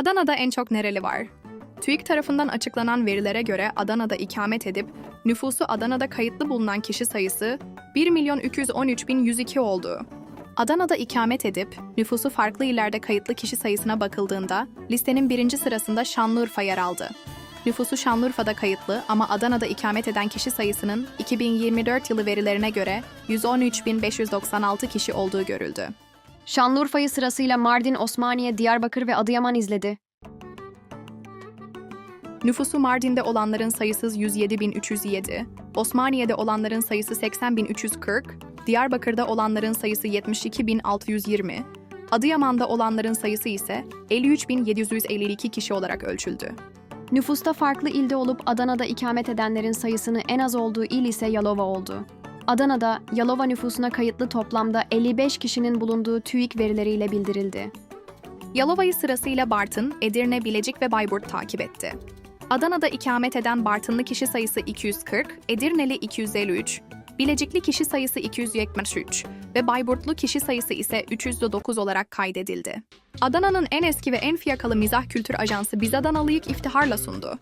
Adana'da en çok nereli var? TÜİK tarafından açıklanan verilere göre Adana'da ikamet edip nüfusu Adana'da kayıtlı bulunan kişi sayısı 1.313.102 oldu. Adana'da ikamet edip nüfusu farklı illerde kayıtlı kişi sayısına bakıldığında listenin birinci sırasında Şanlıurfa yer aldı. Nüfusu Şanlıurfa'da kayıtlı ama Adana'da ikamet eden kişi sayısının 2024 yılı verilerine göre 113.596 kişi olduğu görüldü. Şanlıurfa'yı sırasıyla Mardin, Osmaniye, Diyarbakır ve Adıyaman izledi. Nüfusu Mardin'de olanların sayısı 107.307, Osmaniye'de olanların sayısı 80.340, Diyarbakır'da olanların sayısı 72.620, Adıyaman'da olanların sayısı ise 53.752 kişi olarak ölçüldü. Nüfusta farklı ilde olup Adana'da ikamet edenlerin sayısının en az olduğu il ise Yalova oldu. Adana'da Yalova nüfusuna kayıtlı toplamda 55 kişinin bulunduğu TÜİK verileriyle bildirildi. Yalova'yı sırasıyla Bartın, Edirne, Bilecik ve Bayburt takip etti. Adana'da ikamet eden Bartınlı kişi sayısı 240, Edirneli 253, Bilecikli kişi sayısı 273 ve Bayburtlu kişi sayısı ise 309 olarak kaydedildi. Adana'nın en eski ve en fiyakalı mizah kültür ajansı Biz Adanalıyık iftiharla sundu.